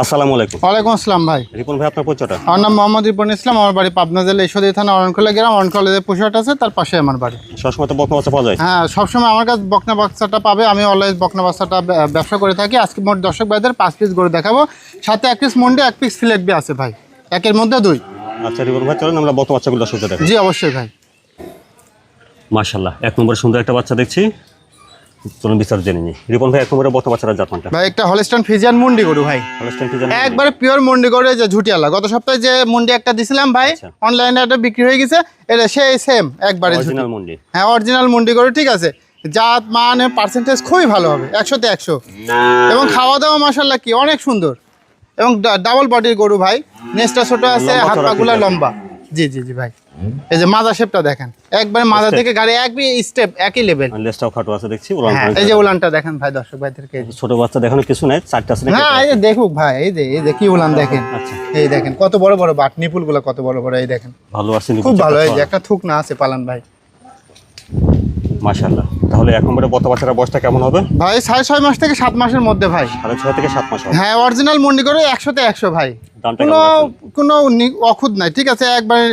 আসসালামু আলাইকুম। ওয়ালাইকুম আসসালাম ভাই। রিপন ভাই আপনার পরিচয়টা? আমার নাম মোহাম্মদ রিপন ইসলাম আমার বাড়ি পাবনা জেলা ঈশ্বরদী থানা অরণখোলা গ্রাম। আছে তার পাশে আমার বাড়ি। সবসময় তো বকনা বাচ্চা পাওয়া যায়। হ্যাঁ সবসময় আমার কাছে বকনা বাচ্চাটা পাবে। আমি অলওয়েজ বকনা বাচ্চাটা ব্যবসা করে থাকি। আজকে মোট দর্শক ভাইদের পাঁচ পিস গরু দেখাবো। সাথে এক পিস মন্ডে এক পিস সিলেট বি আছে ভাই। একের মধ্যে দুই। আচ্ছা রিপন ভাই চলেন আমরা বকনা বাচ্চাগুলো জি অবশ্যই ভাই। মাশাল্লাহ এক নম্বরে সুন্দর একটা বাচ্চা দেখছি। চলুন বিচার জেনে নিই রিপন ভাই এক নম্বরে বকনা বাচ্চারা জাতমানটা ভাই একটা হলিস্টান ফিজিয়ান মুন্ডি গরু ভাই। হলস্টাইন ফ্রিজিয়ান একবারে পিওর মুন্ডি গরু যে ঝুটিয়ালা। গত সপ্তাহে যে মুন্ডি একটা দিছিলাম ভাই আচ্ছা। অনলাইনে একটা বিক্রি হয়ে গেছে এটা সেই সেম একবারে অরিজিনাল মন্ডি। হ্যাঁ অরিজিনাল মুন্ডি গরু ঠিক আছে। জাত মানে পার্সেন্টেজ খুবই ভালো হবে একশোতে একশো। এবং খাওয়া দাওয়া মাসাল্লাহ কি অনেক সুন্দর। এবং ডাবল বডির গরু ভাই নেসটা ছোট আছে হাত পাগুলা লম্বা। জি জি জি ভাই। এই যে মাজা শেপটা দেখেন। একবারে মাজা থেকে গাড়ি একই স্টেপ একই লেভেল লেসটাও খাটো আছে দেখছি উলান হ্যাঁ এই যে উলানটা দেখেন ভাই দর্শক ভাইদেরকে ছোট বাচ্চা দেখানো কিছু নাই চারটা আছে? হ্যাঁ এই যে দেখুক ভাই এই যে এই যে কি উলান দেখেন। আচ্ছা। এই দেখেন কত বড় বড় বাট নিপুলগুলো কত বড় বড় এই দেখেন। ভালো আছে খুব ভালো এই যে একটা থুক না আছে পালান ভাই। মাশাল্লাহ তাহলে এখন নম্বরে বত বাচ্চারা বয়সটা কেমন হবে? ভাই সাড়ে ছয় মাস থেকে সাত মাসের মধ্যে ভাই। সাড়ে ছয় থেকে সাত মাস হ্যাঁ অরিজিনাল মন্ডি করে একশোতে একশো ভাই। কোনো কোনো অখুদ নাই ঠিক আছে? একবারে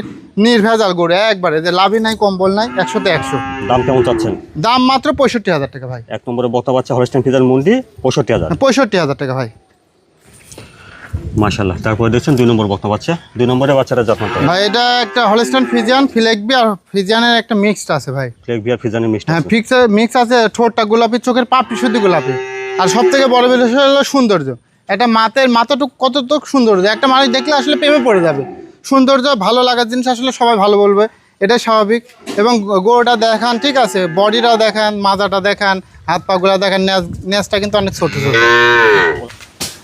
নির্ভেজাল গরু একবারে। যে লাভই নাই কম্বল নাই একশোতে একশো। দাম কেমন চাচ্ছেন? দাম মাত্র পঁয়ষট্টি হাজার টাকা ভাই। এক নম্বরে বত বাচ্চা হলস্টাইন ফ্রিজিয়ান মন্ডি পঁয়ষট্টি হাজার। পঁয়ষট্টি হাজার টাকা ভাই। মাশাল্লাহ তারপরে দেখছেন দুই নম্বর বকনা বাচ্চা। দুই নম্বরে বাচ্চারা জাতমানটা ভাই এটা একটা হলস্টান ফিজিয়ান ফিলেকবি আর ফিজিয়ানের একটা মিক্সড আছে ভাই। ফ্লেক বিয়ার ফ্রিজিয়ানের মিষ্টি হ্যাঁ ফিক্স মিক্স আছে ঠোঁটটা গোলাপি চোখের পাপড়ি শুদ্ধ গোলাপি। আর সব থেকে বড় বিষয় হলো সৌন্দর্য। একটা মাতের মাথাটুক কতটুক সৌন্দর্য? একটা মানুষ দেখলে আসলে প্রেমে পড়ে যাবে। সৌন্দর্য ভালো লাগার জিনিস আসলে সবাই ভালো বলবে। এটাই স্বাভাবিক। এবং গোড়টা দেখান ঠিক আছে? বডিটা দেখান মাজাটা দেখান হাত পাগুলা দেখান নেজ নেজটা কিন্তু অনেক ছোট ছোট।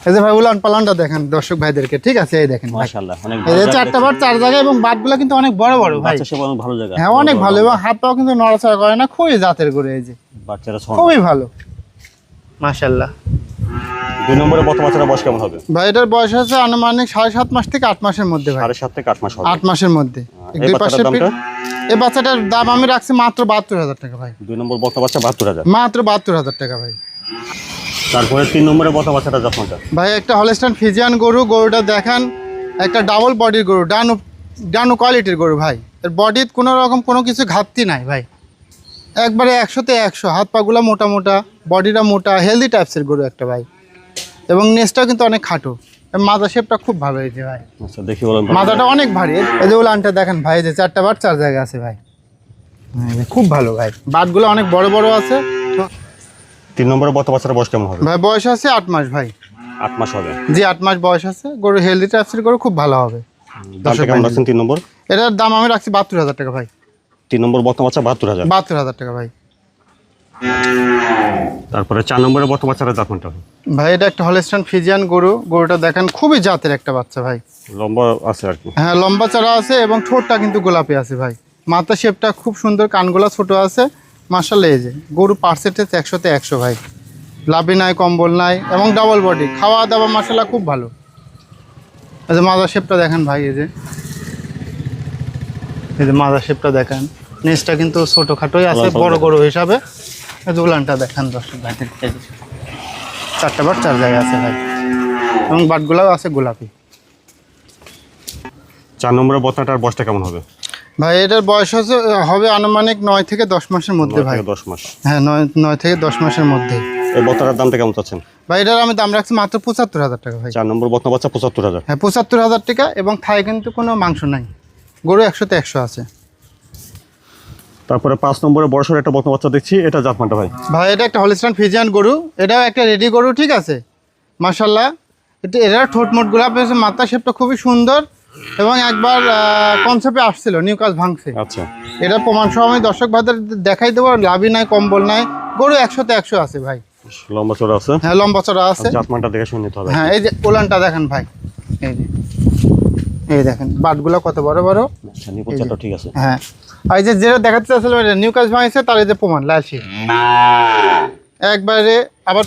এই যে ভাই উলান পালানটা দেখেন দর্শক ভাইদেরকে। ঠিক আছে এই দেখেন ভাই। অনেক এই ভালো যে জাত চারটা বার চার জায়গায় এবং বাটগুলো কিন্তু অনেক বড় বড় ভাই। বাচ্চা অনেক ভালো জায়গা। হ্যাঁ অনেক ভালো এবং হাত পাও কিন্তু নড়াচড়া করে না খুবই জাতের করে এই যে। বাচ্চারা খুবই ভালো। মাশাল্লাহ দুই নম্বরে বত বাচ্চারা বয়স কেমন হবে? ভাই এটার বয়স আছে আনুমানিক সাড়ে সাত মাস থেকে আট মাসের মধ্যে ভাই। সাড়ে সাত থেকে আট মাস হবে। আট মাসের মধ্যে। এই দুই বাচ্চাটার পাশে এই বাচ্চাটার দাম আমি রাখছি মাত্র বাহাত্তর হাজার টাকা ভাই। দুই নম্বর বাচ্চা বাহাত্তর হাজার। মাত্র বাহাত্তর হাজার টাকা ভাই। তারপরে তিন নম্বরে বত বাচ্চাটা যত্নটা ভাই একটা হলেস্টান ফিজিয়ান গরু গরুটা দেখান। একটা ডাবল বডির গরু ডানো ডানো কোয়ালিটির গরু ভাই। এর বডির কোনো রকম কোনো কিছু ঘাটতি নাই ভাই। একবারে একশোতে একশো হাত পাগুলা মোটা মোটা বডিটা মোটা হেলদি টাইপসের গরু একটা ভাই। এবং নেসটাও কিন্তু অনেক খাটো। মাজা শেপটা খুব ভালো হয়েছে ভাই। আচ্ছা দেখি বলেন মাজাটা অনেক ভারী। এই যে উলানটা দেখেন ভাই যে চারটা বাট চার জায়গা আছে ভাই। খুব ভালো ভাই। বাটগুলো অনেক বড় বড় আছে। তিন নম্বরে বত বাচ্চারা বয়স কেমন হবে? ভাই বয়স আছে আট মাস ভাই। আট মাস হবে। জি আট মাস বয়স আছে। গরু হেলদি টাইপসের গরু খুব ভালো হবে। দামটা কেমন রাখছেন তিন নম্বর? এটার দাম আমি রাখছি বাহাত্তর হাজার টাকা ভাই। তিন নম্বর বত বাচ্চা বাহাত্তর হাজার। বাহাত্তর হাজার টাকা ভাই। তারপরে চার নম্বরে বত বাচ্চারা যত্নটা ভাই এটা একটা হলেস্টান ফিজিয়ান গরু। গরুটা দেখেন খুবই জাতের একটা বাচ্চা ভাই। লম্বা আছে আর কি। হ্যাঁ লম্বা চারা আছে এবং ঠোঁটটা কিন্তু গোলাপি আছে ভাই। মাথা শেপটা খুব সুন্দর কানগুলা ছোট আছে। মার্শাল এই যে গরু পার্সেন্টেজ একশোতে একশো ভাই। লাভি নাই কম্বল নাই এবং ডাবল বডি খাওয়া দাওয়া মশলা খুব ভালো। এই যে মাজা শেপটা দেখেন ভাই এই যে। এই যে মাজা শেপটা দেখেন। নেসটা কিন্তু ছোটোখাটোই আছে বড় গরু হিসাবে। উলানটা দেখেন দর্শক ভাইদের চারটা বার চার জায়গায় আছে ভাই। এবং বাটগুলাও আছে গোলাপি। চার নম্বরে বতটার বয়সটা কেমন হবে? ভাই এটার বয়স হচ্ছে হবে আনুমানিক নয় থেকে দশ মাসের মধ্যে ভাই। দশ মাস। হ্যাঁ নয় নয় থেকে দশ মাসের মধ্যে। এই দামটা কেমন চাচ্ছেন? ভাই এটার আমি দাম রাখছি মাত্র পঁচাত্তর হাজার টাকা ভাই। চার নম্বর বাচ্চা পঁচাত্তর হাজার। হ্যাঁ পঁচাত্তর হাজার টাকা এবং থাই কিন্তু কোনো মাংস নাই। গরু একশোতে একশো আছে। তারপরে পাঁচ নম্বরে একটা বাচ্চা দেখছি এটা জাতমানটা ভাই। ভাই এটা একটা হলিস্টান ফিজিয়ান গরু এটাও একটা রেডি গরু ঠিক আছে? এটা মোট মাথা শেপটা খুবই সুন্দর। এবং একবার কনসেপ্টে আসছিল নিউ কাজ ভাঙছে। আচ্ছা। এটা প্রমাণ সহ আমি দর্শক ভাইদের দেখাই দেবো লাভই নাই কম্বল নাই। গরু একশোতে একশো আছে ভাই। লম্বা চড়া আছে? হ্যাঁ লম্বা চড়া আছে। জাতমানটা দেখে শুনে নিতে হবে। হ্যাঁ এই যে ওলানটা দেখেন ভাই। এই যে। এই দেখেন বাটগুলো কত বড় বড়। আচ্ছা ঠিক আছে। হ্যাঁ। আর এই যে যেটা দেখাতে চাচ্ছিল নিউ কাজ ভাঙছে তার এই যে প্রমাণ লালসি একবারে আবার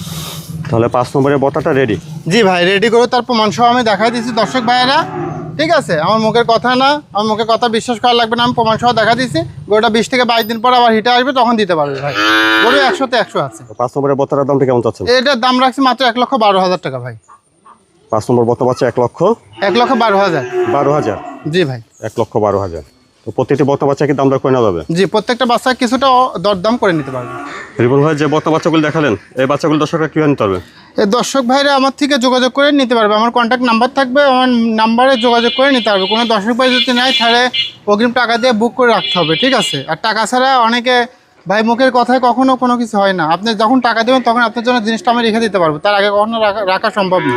তাহলে পাঁচ নম্বরে বতাটা রেডি জি ভাই রেডি করে তার প্রমাণ সহ আমি দেখাই দিচ্ছি দর্শক ভাইয়েরা। ঠিক আছে? আমার মুখের কথা না আমার মুখের কথা বিশ্বাস করা লাগবে না আমি প্রমাণ সহ দেখা দিচ্ছি গরুটা বিশ থেকে বাইশ দিন পর আবার হিটে আসবে তখন দিতে পারবে ভাই। গরু একশোতে একশো আছে। পাঁচ নম্বরে বতাটার দামটা কেমন চাচ্ছেন? এটার দাম রাখছি মাত্র এক লক্ষ বারো হাজার টাকা ভাই। পাঁচ নম্বর বর্তমান বাচ্চা এক লক্ষ এক লক্ষ বারো হাজার। বারো হাজার? জি ভাই। এক লক্ষ বারো হাজার। তো প্রত্যেকটি বর্তমান বাচ্চা কি দাম দর করে নেওয়া যাবে? জি প্রত্যেকটা বাচ্চা কিছুটা দরদাম করে নিতে পারবে। ভাই যে বাচ্চাগুলো দেখালেন এই বাচ্চাগুলো দর্শকরা কীভাবে নিতে পারবে? দর্শক ভাইরা আমার থেকে যোগাযোগ করে নিতে পারবে। আমার কন্ট্যাক্ট নাম্বার থাকবে আমার নাম্বারে যোগাযোগ করে নিতে পারবে। কোনো দর্শক ভাই যদি নেয় তাহলে অগ্রিম টাকা দিয়ে বুক করে রাখতে হবে ঠিক আছে? আর টাকা ছাড়া অনেকে ভাই মুখের কথায় কখনো কোনো কিছু হয় না। আপনি যখন টাকা দেবেন তখন আপনার জন্য জিনিসটা আমি রেখে দিতে পারব। তার আগে কখনো রাখা রাখা সম্ভব না।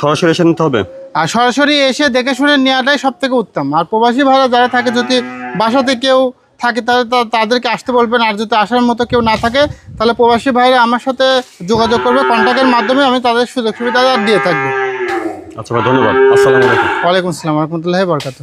সরাসরি এসে নিতে হবে? আর সরাসরি এসে দেখে শুনে নেওয়াটাই সব থেকে উত্তম। আর প্রবাসী ভাড়া যারা থাকে যদি বাসাতে কেউ থাকে তাহলে তাদেরকে আসতে বলবেন। আর যদি আসার মতো কেউ না থাকে তাহলে প্রবাসী ভাইরা আমার সাথে যোগাযোগ করবে। কন্ট্যাক্টের মাধ্যমে আমি তাদের সুযোগ সুবিধা দিয়ে থাকব। আচ্ছা ভাই ধন্যবাদ। আসসালামু আলাইকুম। ওয়ালাইকুম আসসালাম রহমতুল্লাহ বরকাত